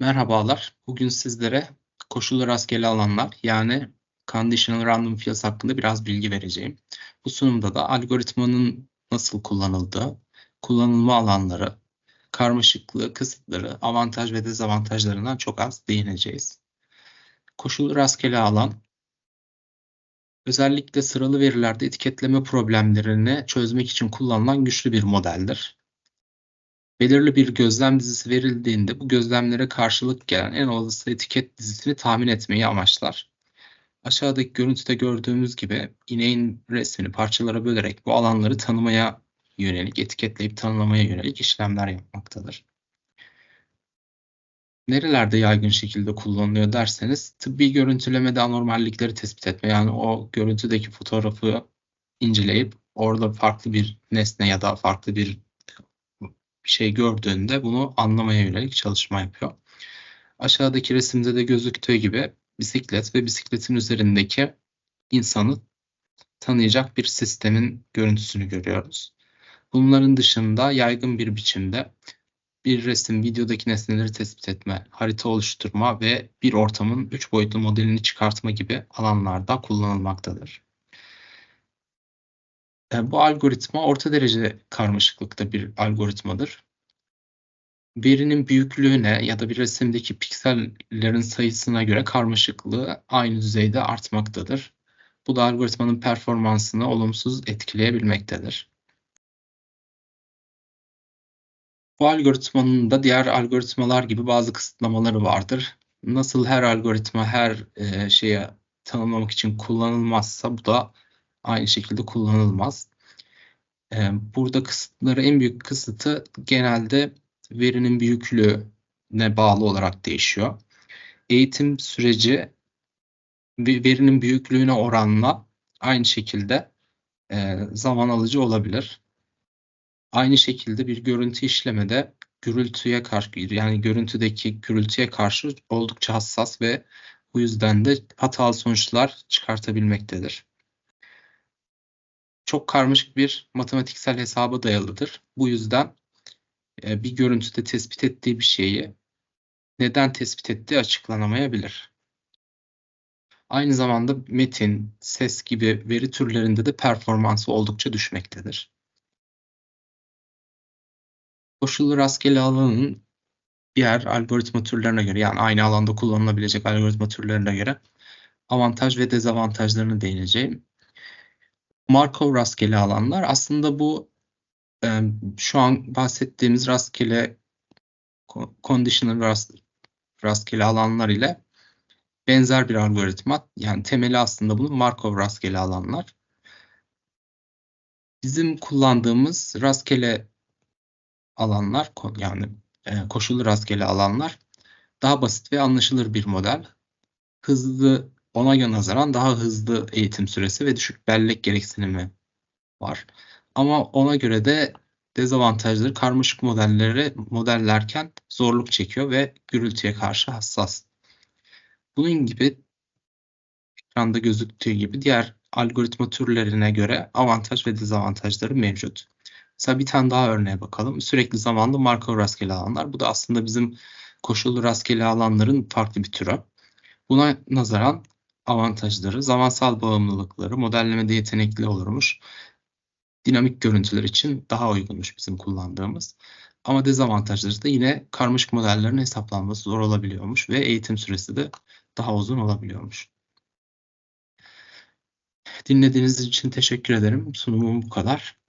Merhabalar. Bugün sizlere koşullu rastgele alanlar yani conditional random fields hakkında biraz bilgi vereceğim. Bu sunumda da algoritmanın nasıl kullanıldığı, kullanılma alanları, karmaşıklığı, kısıtları, avantaj ve dezavantajlarından çok az değineceğiz. Koşullu rastgele alan özellikle sıralı verilerde etiketleme problemlerini çözmek için kullanılan güçlü bir modeldir belirli bir gözlem dizisi verildiğinde bu gözlemlere karşılık gelen en olası etiket dizisini tahmin etmeyi amaçlar. Aşağıdaki görüntüde gördüğümüz gibi ineğin resmini parçalara bölerek bu alanları tanımaya yönelik, etiketleyip tanımlamaya yönelik işlemler yapmaktadır. Nerelerde yaygın şekilde kullanılıyor derseniz tıbbi görüntülemede anormallikleri tespit etme yani o görüntüdeki fotoğrafı inceleyip orada farklı bir nesne ya da farklı bir bir şey gördüğünde bunu anlamaya yönelik çalışma yapıyor. Aşağıdaki resimde de gözüktüğü gibi bisiklet ve bisikletin üzerindeki insanı tanıyacak bir sistemin görüntüsünü görüyoruz. Bunların dışında yaygın bir biçimde bir resim, videodaki nesneleri tespit etme, harita oluşturma ve bir ortamın üç boyutlu modelini çıkartma gibi alanlarda kullanılmaktadır. E, bu algoritma orta derece karmaşıklıkta bir algoritmadır. Verinin büyüklüğüne ya da bir resimdeki piksellerin sayısına göre karmaşıklığı aynı düzeyde artmaktadır. Bu da algoritmanın performansını olumsuz etkileyebilmektedir. Bu algoritmanın da diğer algoritmalar gibi bazı kısıtlamaları vardır. Nasıl her algoritma her e, şeye tanımlamak için kullanılmazsa bu da aynı şekilde kullanılmaz. Ee, burada kısıtları en büyük kısıtı genelde verinin büyüklüğüne bağlı olarak değişiyor. Eğitim süreci verinin büyüklüğüne oranla aynı şekilde e, zaman alıcı olabilir. Aynı şekilde bir görüntü işlemede gürültüye karşı yani görüntüdeki gürültüye karşı oldukça hassas ve bu yüzden de hatalı sonuçlar çıkartabilmektedir çok karmaşık bir matematiksel hesaba dayalıdır. Bu yüzden e, bir görüntüde tespit ettiği bir şeyi neden tespit ettiği açıklanamayabilir. Aynı zamanda metin, ses gibi veri türlerinde de performansı oldukça düşmektedir. Koşullu rastgele alanın diğer algoritma türlerine göre yani aynı alanda kullanılabilecek algoritma türlerine göre avantaj ve dezavantajlarını değineceğim. Markov rastgele alanlar aslında bu e, şu an bahsettiğimiz rastgele conditional rast, rastgele alanlar ile benzer bir algoritma. Yani temeli aslında bunun Markov rastgele alanlar. Bizim kullandığımız rastgele alanlar yani e, koşullu rastgele alanlar daha basit ve anlaşılır bir model. Hızlı ona nazaran daha hızlı eğitim süresi ve düşük bellek gereksinimi var. Ama ona göre de dezavantajları karmaşık modelleri modellerken zorluk çekiyor ve gürültüye karşı hassas. Bunun gibi ekranda gözüktüğü gibi diğer algoritma türlerine göre avantaj ve dezavantajları mevcut. Mesela bir tane daha örneğe bakalım. Sürekli zamanlı Markov rastgele alanlar. Bu da aslında bizim koşullu rastgele alanların farklı bir türü. Buna nazaran avantajları, zamansal bağımlılıkları, modellemede yetenekli olurmuş. Dinamik görüntüler için daha uygunmuş bizim kullandığımız. Ama dezavantajları da yine karmaşık modellerin hesaplanması zor olabiliyormuş ve eğitim süresi de daha uzun olabiliyormuş. Dinlediğiniz için teşekkür ederim. Sunumum bu kadar.